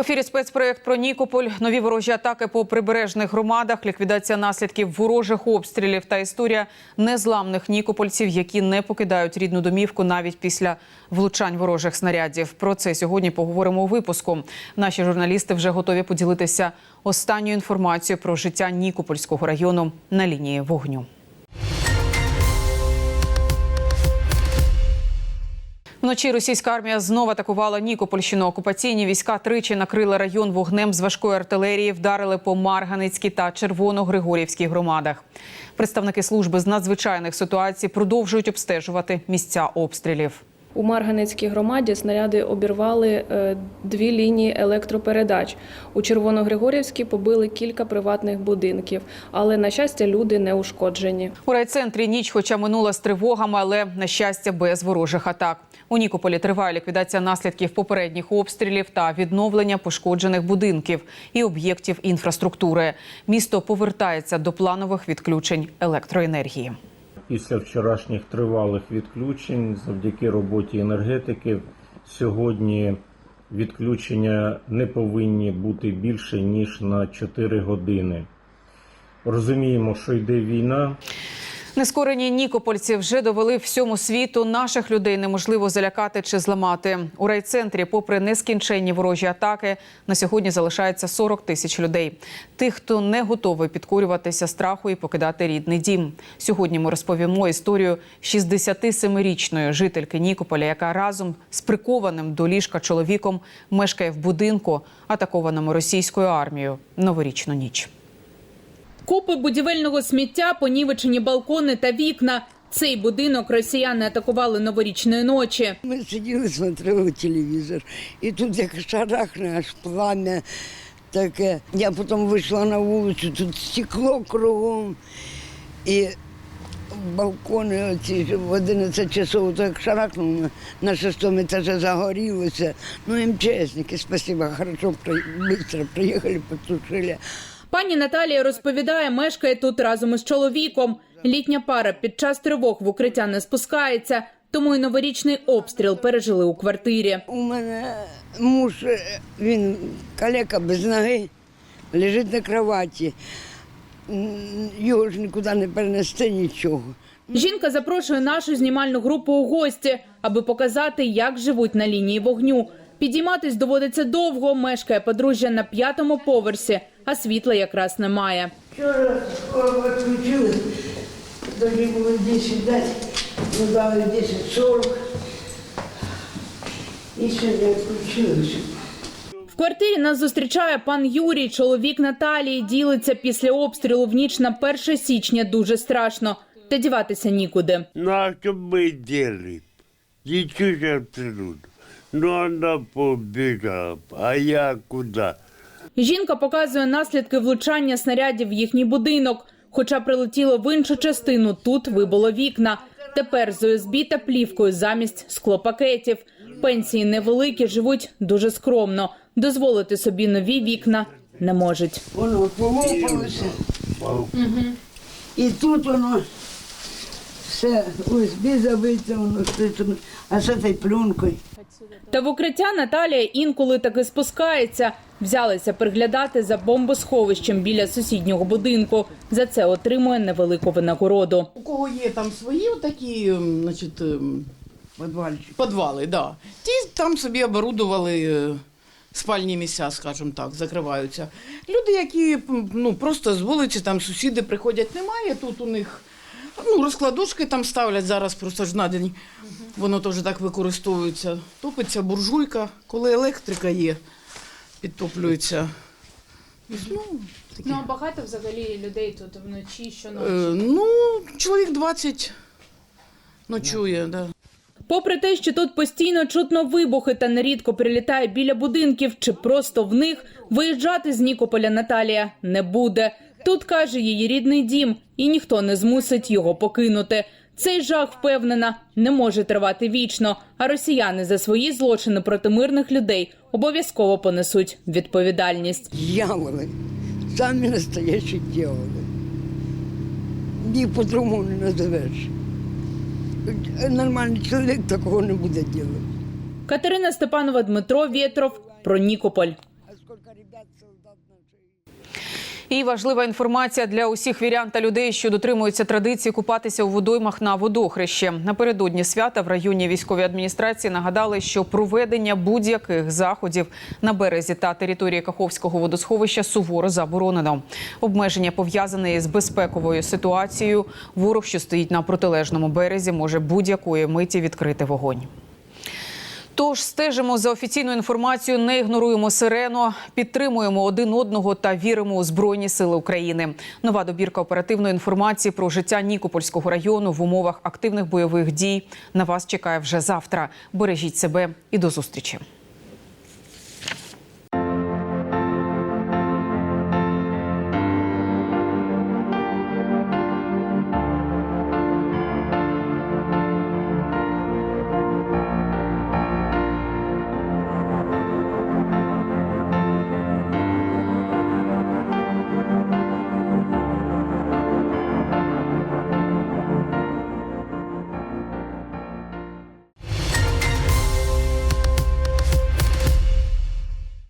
В ефірі спецпроєкт про Нікополь, нові ворожі атаки по прибережних громадах, ліквідація наслідків ворожих обстрілів та історія незламних нікопольців, які не покидають рідну домівку навіть після влучань ворожих снарядів. Про це сьогодні поговоримо у випуску. Наші журналісти вже готові поділитися останньою інформацією про життя Нікопольського району на лінії вогню. Вночі російська армія знову атакувала Нікопольщину. Окупаційні війська тричі накрили район вогнем з важкої артилерії, вдарили по Марганицькій та Червоногригорівській громадах. Представники служби з надзвичайних ситуацій продовжують обстежувати місця обстрілів. У Марганецькій громаді снаряди обірвали е, дві лінії електропередач. У Червоногригорівській побили кілька приватних будинків, але на щастя люди не ушкоджені. У райцентрі ніч, хоча минула з тривогами, але на щастя без ворожих атак. У Нікополі триває ліквідація наслідків попередніх обстрілів та відновлення пошкоджених будинків і об'єктів інфраструктури. Місто повертається до планових відключень електроенергії. Після вчорашніх тривалих відключень, завдяки роботі енергетики, сьогодні відключення не повинні бути більше ніж на 4 години. Розуміємо, що йде війна. Нескорені нікопольці вже довели всьому світу. Наших людей неможливо залякати чи зламати. У райцентрі, попри нескінченні ворожі атаки, на сьогодні залишається 40 тисяч людей. Тих, хто не готовий підкорюватися страху і покидати рідний дім. Сьогодні ми розповімо історію 67-річної жительки Нікополя, яка разом з прикованим до ліжка чоловіком мешкає в будинку, атакованому російською армією новорічну ніч. Купи будівельного сміття, понівечені балкони та вікна. Цей будинок росіяни атакували новорічної ночі. Ми сиділи, смотрели телевізор, і тут як шарахне аж плам'я таке. Я потім вийшла на вулицю, тут стекло кругом. І балкони оці в 11 часов так шарахнуло, на- шестому етажі загорілося. Ну, МЧСники, спасибо, хорошо, швидко приїхали, потушили. Пані Наталія розповідає, мешкає тут разом із чоловіком. Літня пара під час тривог в укриття не спускається, тому й новорічний обстріл пережили у квартирі. У мене муж, він калека без ноги, лежить на кроваті. Його ж нікуди не перенести нічого. Жінка запрошує нашу знімальну групу у гості, аби показати, як живуть на лінії вогню. Підійматись доводиться довго. Мешкає подружжя на п'ятому поверсі, а світла якраз немає. Вчора відключили, тоді було 10 дати, ну дали 10-40. І сьогодні відключилися. В квартирі нас зустрічає пан Юрій, чоловік Наталії. Ділиться після обстрілу в ніч на 1 січня. Дуже страшно. Та діватися нікуди. Ну а что мы делаем? Ничего абсолютно. Ну она побегала, а я куда? Жінка показує наслідки влучання снарядів в їхній будинок. Хоча прилетіло в іншу частину, тут вибило вікна. Тепер з ОСБ та плівкою замість склопакетів. Пенсії невеликі, живуть дуже скромно. Дозволити собі нові вікна не можуть. Воно полопалося. І тут воно все ОСБ забите, воно а з цією пленкою. Та в укриття Наталія інколи таки спускається. Взялися приглядати за бомбосховищем біля сусіднього будинку. За це отримує невелику винагороду. У кого є там свої такі, значить, ем, Подвальчик. підвали, да. ті там собі оборудували е, спальні місця, скажімо так, закриваються. Люди, які ну, просто з вулиці, там сусіди приходять, немає тут у них. Ну, розкладушки там ставлять зараз просто ж на день. Воно теж так використовується. Топиться буржуйка, коли електрика є, підтоплюється. Ну, такі. Ну а багато взагалі людей тут вночі щоночі. Е, ну, чоловік 20 ночує, да. Попри те, що тут постійно чутно вибухи та нерідко прилітає біля будинків чи просто в них, виїжджати з Нікополя Наталія не буде. Тут каже її рідний дім, і ніхто не змусить його покинути. Цей жах впевнена не може тривати вічно. А росіяни за свої злочини проти мирних людей обов'язково понесуть відповідальність. Дьяволи. Самі настоящі дьяволи. Їх по-другому не назовеш. Нормальний чоловік такого не буде робити. Катерина Степанова, Дмитро Вєтров про Нікополь. І важлива інформація для усіх вірян та людей, що дотримуються традиції купатися у водоймах на водохрещі. Напередодні свята в районі військової адміністрації нагадали, що проведення будь-яких заходів на березі та території Каховського водосховища суворо заборонено. Обмеження пов'язані з безпековою ситуацією. Ворог, що стоїть на протилежному березі, може будь-якої миті відкрити вогонь. Тож стежимо за офіційною інформацією, не ігноруємо сирену, підтримуємо один одного та віримо у збройні сили України. Нова добірка оперативної інформації про життя Нікопольського району в умовах активних бойових дій на вас чекає вже завтра. Бережіть себе і до зустрічі.